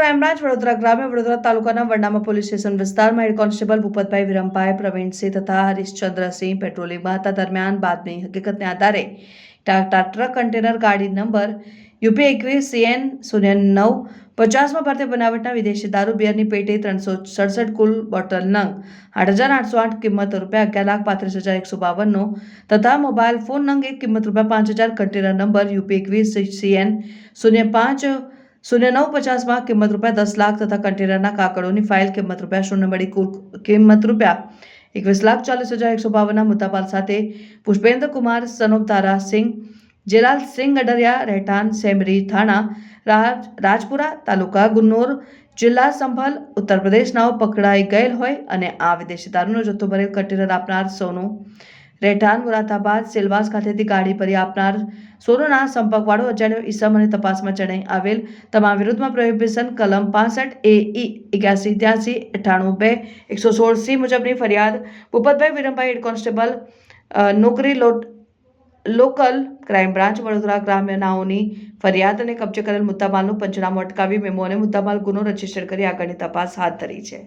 Crime branch Vadodara ગ્રામ્ય, વડોદરા તાલુકાના વડનામા police station વિસ્તારમાં હેડ કોન્સ્ટેબલ ભૂપતભાઈ વિરમભાઈ, પ્રવીણસિંહ તથા હરીશચંદ્રસિંહ પેટ્રોલિંગમાં હતા દરમિયાન બાદની હકીકતને આધારે ટાટા ટ્રક કન્ટેનર ગાડી નંબર યુપી એકવીસ સીએન શૂન્ય નવ પચાસમાં ભારતીય બનાવટના વિદેશી દારૂ બિયરની પેટી ત્રણસો સડસઠ કુલ બોટલ નંગ, આઠ હજાર આઠસો આઠ કિંમત રૂપિયા અગિયાર લાખ પાંત્રીસ હજાર એકસો બાવનનો તથા મોબાઈલ ફોન નંગ એક કિંમત રૂપિયા પાંચ હજાર કન્ટેનર નંબર યુપી એકવીસ સીએન શૂન્ય પાંચ શૂન્ય નવ પચાસમાં કિંમત રૂપિયા દસ લાખ તથા કન્ટેનરના કાકડોની ફાઇલ કિંમત રૂપિયા શૂન્ય મળી કુલ કિંમત રૂપિયા એકવીસ લાખ ચાલીસ હજાર એકસો બાવનના મુદ્દાપાલ સાથે પુષ્પેન્દ્ર કુમાર સનોબ તારા સિંહ, જેલાલ સિંહ અડરિયા રહેઠાણ સેમરી થાણા, રાજ, રાજપુરા તાલુકા ગુન્નોર, જિલ્લા સંભાલ, ઉત્તર પ્રદેશનાઓ પકડાઈ ગયેલ હોય અને આ વિદેશી દારૂનો જથ્થો ભરેલ કન્ટેનર આપનાર સોનું રહેઠાણ મુરાદાબાદ સેલવાસ ખાતેથી ગાડી ફરી આપનાર સોરોના સંપર્કવાળો અજાણ્યો ઈસમ અને તપાસમાં જણાઈ આવેલ, તમામ વિરુદ્ધમાં પ્રોહિબિશન કલમ પાસઠ એ ઈ એક્યાસી ત્યાસી અઠ્ઠાણું બે એકસો સોળ સી મુજબની ફરિયાદ ભૂપતભાઈ વિરમભાઈ હેડ કોન્સ્ટેબલ નોકરી લોટ, લોકલ ક્રાઇમ બ્રાન્ચ વડોદરા ગ્રામ્યનાઓની ફરિયાદ અને કબજે કરેલ મુદ્દામાલનું પંચનામું અટકાવી, મેમો અને મુદ્દામાલ ગુનો રજિસ્ટર કરી આગળની તપાસ હાથ ધરી છે.